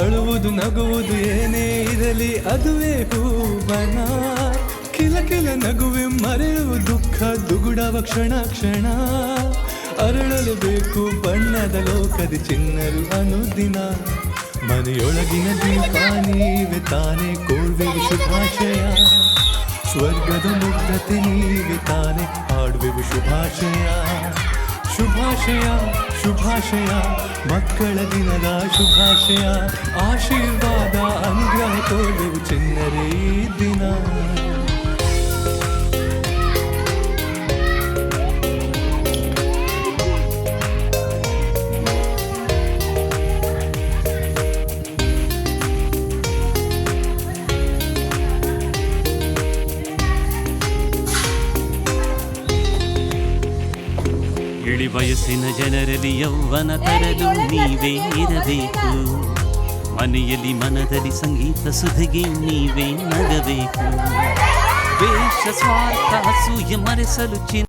ಅಳುವುದು ನಗುವುದು ಏನೇ ಇರಲಿ ಅದುವೇ ಹೂವನ ಕಿಲ ಕಿಲ ನಗುವೆ ಮರೆಯುವ ದುಃಖ ದುಗುಡವ ಕ್ಷಣ ಕ್ಷಣ. ಅರಳಲೇಬೇಕು ಬಣ್ಣದ ಲೋಕದ ಚಿನ್ನರು ಅನುದಿನ. ಮನೆಯೊಳಗಿನ ದೀಪ ನೀವೆ ತಾನೇ ಕೋಳ್ವೆ ಶುಭಾಶಯ. ಸ್ವರ್ಗದ ಮುಗ್ಧತೆ ನೀವೆ ತಾನೇ ಹಾಡುವೆವು ಶುಭಾಶಯ. ಶುಭಾಶಯ. ಶುಭಾಶಯ ಮಕ್ಕಳ ದಿನದ ಶುಭಾಶಯ ಆಶೀರ್ವಾದ ಅನುಗ್ರಹ ತೋರುವೆವು ಚಿನ್ನರೇ ದಿನ. ಇಳಿ ವಯಸ್ಸಿನ ಜನರಲ್ಲಿ ಯೌವನ ತರಲು ನೀವೇ ಇರಬೇಕು. ಮನೆಯಲ್ಲಿ ಮನದಲ್ಲಿ ಸಂಗೀತ ಸುಧಿಗೆ ನೀವೇ ನಗಬೇಕು ವೇಷ ಸ್ವಾರ್ಥ ಅಸೂಯೆ ಮರೆಸಲು ಚಿನ್ನ